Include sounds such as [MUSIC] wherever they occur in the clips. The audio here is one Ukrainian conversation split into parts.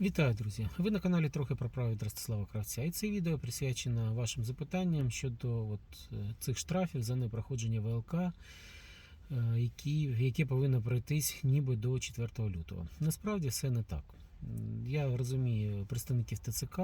Вітаю, друзі! Ви на каналі трохи про право від Ростислава Кравця. І це відео присвячено вашим запитанням щодо от, е, цих штрафів за непроходження ВЛК, е, які, яке повинно пройтись ніби до 4 лютого. Насправді все не так. Я розумію представників ТЦК.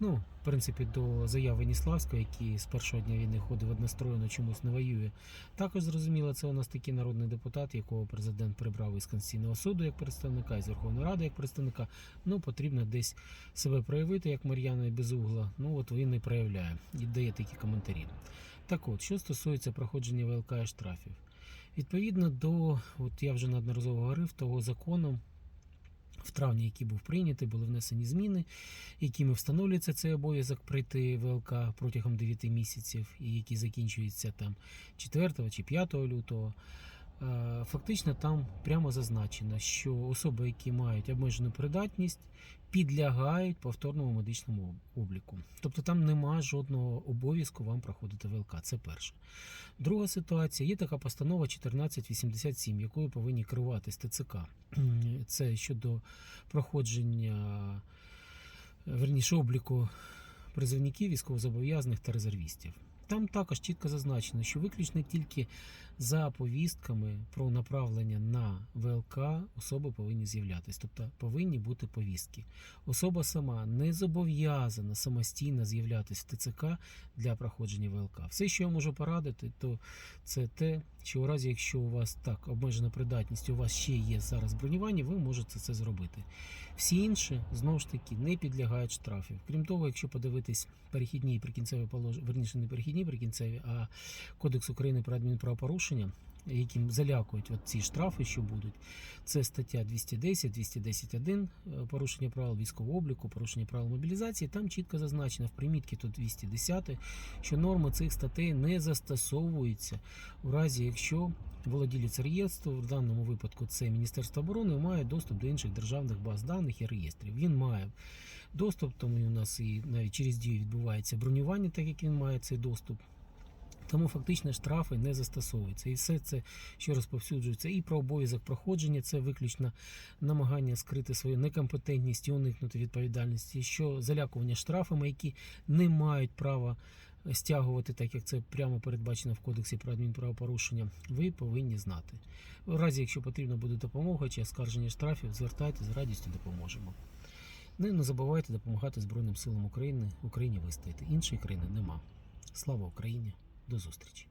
Ну, в принципі, до заяви Ніславського, який з першого дня війни ходив одностроєно, чомусь не воює. Також зрозуміло, це у нас такий народний депутат, якого президент прибрав із Конституційного суду як представника, із Верховної Ради як представника. Ну, потрібно десь себе проявити, як Мар'яна Безугла. Ну, от він не проявляє. І дає такі коментарі. Так от, що стосується проходження ВЛК і штрафів. Відповідно до, от я вже неодноразово говорив, того закону, в травні, який був прийнятий, були внесені зміни, якими встановлюється цей обов'язок прийти ВЛК протягом 9 місяців, і які закінчуються там 4 чи 5 лютого. Е, Фактично там прямо зазначено, що особи, які мають обмежену придатність, підлягають повторному медичному обліку. Тобто там нема жодного обов'язку вам проходити ВЛК. Це перше. Друга ситуація є така постанова 1487, якою повинні керуватись ТЦК. [CLEARS THROAT] Це щодо проходження верніше обліку призовників, військовозобов'язаних та резервістів. Там також чітко зазначено, що виключно тільки за повістками про направлення на ВЛК особи повинні з'являтися, тобто повинні бути повістки. Особа сама не зобов'язана самостійно з'являтися в ТЦК для проходження ВЛК. Все, що я можу порадити, то це те, що у разі, якщо у вас так обмежена придатність, у вас ще є зараз бронювання, ви можете це зробити. Всі інші знову ж таки не підлягають штрафів. Крім того, якщо подивитись перехідні прикінцеві положення, верніше не перехідні, прикінцеві, а Кодекс України про адмінправопорушення, яким залякують от ці штрафи, що будуть, це стаття 210, 210.1, е, порушення правил військового обліку, порушення правил мобілізації. Там чітко зазначено в примітці тут 210, що норми цих статей не застосовуються у разі, якщо володілець реєстру, в даному випадку це Міністерство оборони, має доступ до інших державних баз даних і реєстрів. Він має доступ, тому у нас і навіть через дію відбувається бронювання, так як він має цей доступ. Тому фактично штрафи не застосовуються. І все це, що розповсюджується, і про обов'язок проходження, це виключно намагання скрити свою некомпетентність і уникнути відповідальності, що залякування штрафами, які не мають права стягувати, так як це прямо передбачено в кодексі про адмінправопорушення, ви повинні знати. У разі, якщо потрібна буде допомога чи оскарження штрафів, звертайтеся, з радістю допоможемо. Ну не забувайте допомагати Збройним силам України Україні вистояти. Іншої країни нема. Слава Україні! До зустрічі!